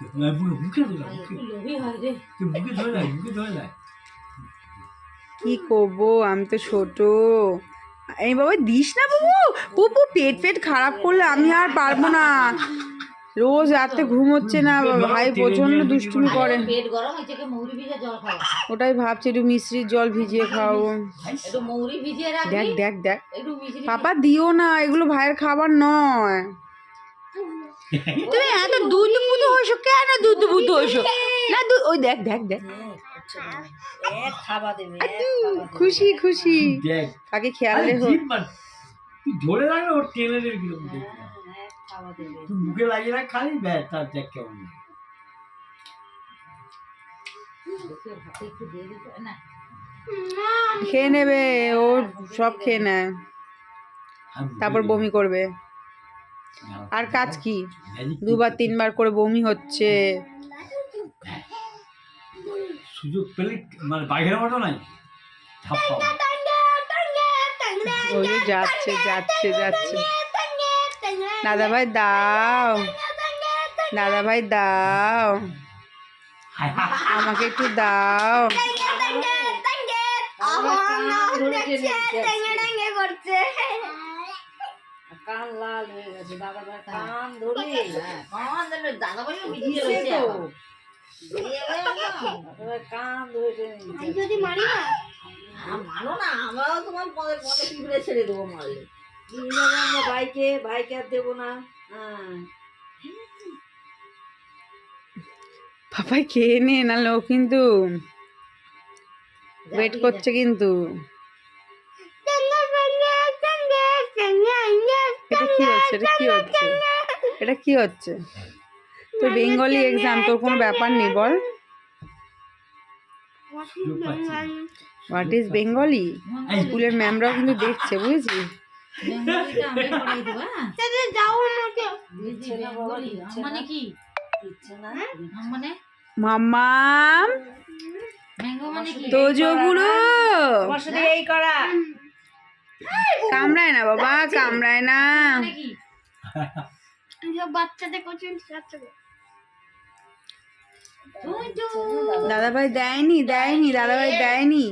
হয় ধরে ধরে কি করব? আমি তো ছোট। এই বাবা দিস না বাবু। পুপু পেট পেট খারাপ করলে আমি আর পারব না। রোজ রাতে ঘুম হচ্ছে না ভাই প্রচণ্ড দুষ্টুমি করে। পেট গরম হয়েছে কি মৌরি ভিজে জল খাওয়া ওটাই ভাবছি একটু মিশ্রির জল ভিজিয়ে খাওয়াবো দেখ দেখ দেখ। পাপা দিও না এগুলো ভাইয়ের খাবার নয়। তুমি এত দুধ বুধু কেন দুধ বুধু হইছো না ওই দেখ দেখ দেখ। খুশি খুশি। আগে খেয়াল রেখো। ধরে রাখলে ওর টেনে দেবে। তুই মুখে লাগিয়ে রাখ খালি ব্যাস তার দেখ কেমন খেয়ে নেবে ও সব খেয়ে নেয়। তারপর বমি করবে। আর কাজ কি? দুবার তিনবার করে বমি হচ্ছে। সুযোগ পেলে মানে বাঘের মতো নাই? ওই যাচ্ছে যাচ্ছে যাচ্ছে। দাদা ভাই দাও। দাদা ভাই দাও। হায় হায় হায়। আমাকে একটু দাও। কান লাল হয়ে গেছে দাদা ভাই কান ধরে। কান ধরে দাদা ভাই ভিজিয়ে রয়েছে না। কান ধরে। যদি মারি না? মানো না আমরাও তোমার পদে পদে পিঁপড়ে ছেড়ে দেবো মারলে। আমরা বাইকে বাইকে আর দেবো না। হ্যাঁ। পাপাই খেয়ে নে নাহলে ও কিন্তু ওয়েট করছে কিন্তু। সেটা কি হচ্ছে? এটা কি হচ্ছে? তো বেঙ্গলি এক্সাম তোর কোনো ব্যাপার নেই বল। হোয়াট ইজ বেঙ্গলি স্কুলের ম্যামরাও কিন্তু দেখছে বুঝেছি মাম্মাম? তোজো বুড়ো এই করা। কামড়ায় না বাবা কামড়ায় না। মানে দাদা ভাই দেয়নি দেয়নি দাদা ভাই দেয়নি।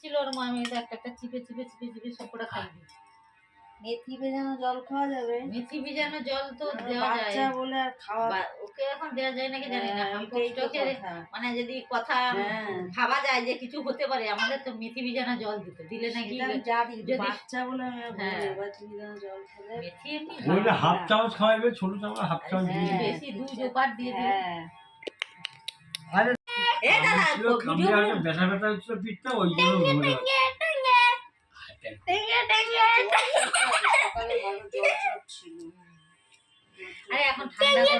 ছিল ওর মা একটা একটা চিপে চিপে চিপে চিপে সবটা খাইবে মেথি ভেজানো জল খাওয়া যাবে। মেথি ভিজানো জল তো দেওয়া বাচ্চা বলে আর খাওয়া ওকে এখন দেওয়া যায় নাকি জানি না। হ্যাঁ, আমি তো মানে যদি কথা হ্যাঁ। ভাবা যায় যে কিছু হতে পারে আমাদের তো মেথি ভিজানো জল দিতে দিলে নাকি জানি যদি- বাচ্চা বলে হ্যাঁ। তুমি যেন জল খেলে মেথি এমনি হাফ চামচ খাওয়াবে ছোট চামচ হাফ চামচ দিয়ে বেশি দিয়ে দিলে। হ্যাঁ। আরে এ দাদা পিঠটা ওই জন্য আরে এখন ঠান্ডা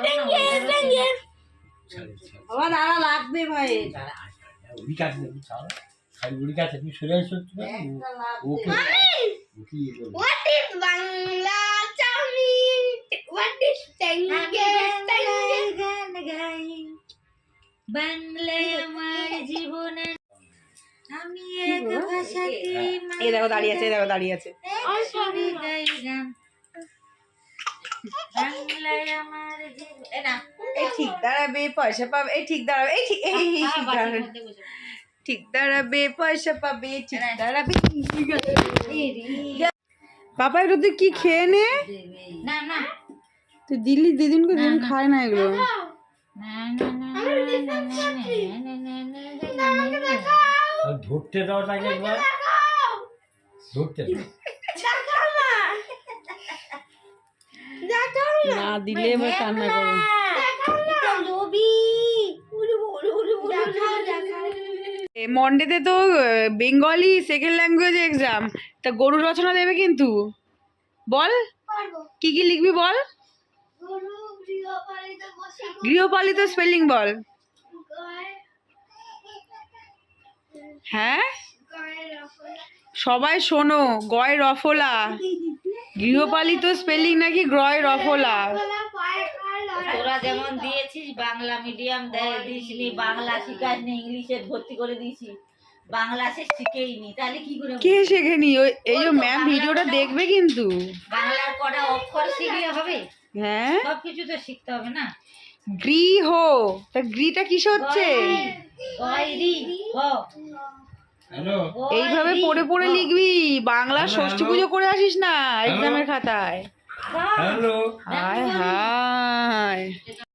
বাবা দাঁড়া লাগবে ভাই ওই কাজ নেই চাও আর ওই কাজ তুমি সরে আসছো okay okay Bangla chowmein what is টেঙ্গে টেঙ্গে আমার জীবন আমি এক ভাষাতে এ দেখো দাঁড়িয়ে আছে এ দেখো দাঁড়িয়ে আছে এই ঠিক দাঁড়াবে পয়সা পাবে এই ঠিক দাঁড়াবে এই ঠিক এই ঠিক দাঁড়াবে ঠিক দাঁড়াবে পয়সা পাবে ঠিক দাঁড়াবে বাবা এটা তুই কি খেয়ে নে তুই দিল্লি দিদিনকে দিন খায় না এগুলো ধরতে দাও তাকে একবার না। দিলে মন্ডেতে তো বেঙ্গলি সেকেন্ড ল্যাঙ্গুয়েজ এক্সাম তা গরু রচনা দেবে কিন্তু? বল। কি কি লিখবি বল? গৃহপালিত স্পেলিং বল। হ্যাঁ? সবাই শোনো গয় রফলা। গৃহপালিত স্পেলিং নাকি গ্রয় রফলা? তোরা যেমন দিয়েছিস বাংলা মিডিয়াম দেয় দিসনি। বাংলা শিখাসনি ইংলিশে ভর্তি করে দিয়েছি। বাংলা সে শিখেইনি। তাহলে কি করে কে শেখেনি? ওই এই যে ম্যাম ভিডিওটা দেখবে কিন্তু। বাংলার কটা অক্ষর শিখলে হবে? হ্যাঁ। সব কিছু তো শিখতে হবে না? গৃহ। তা গৃটা কিসে হচ্ছে? গয়রি হ এইভাবে পড়ে পড়ে লিখবি। বাংলা ষষ্ঠী পুজো করে আসিস না এক্সামের খাতায়। Hello hi hi.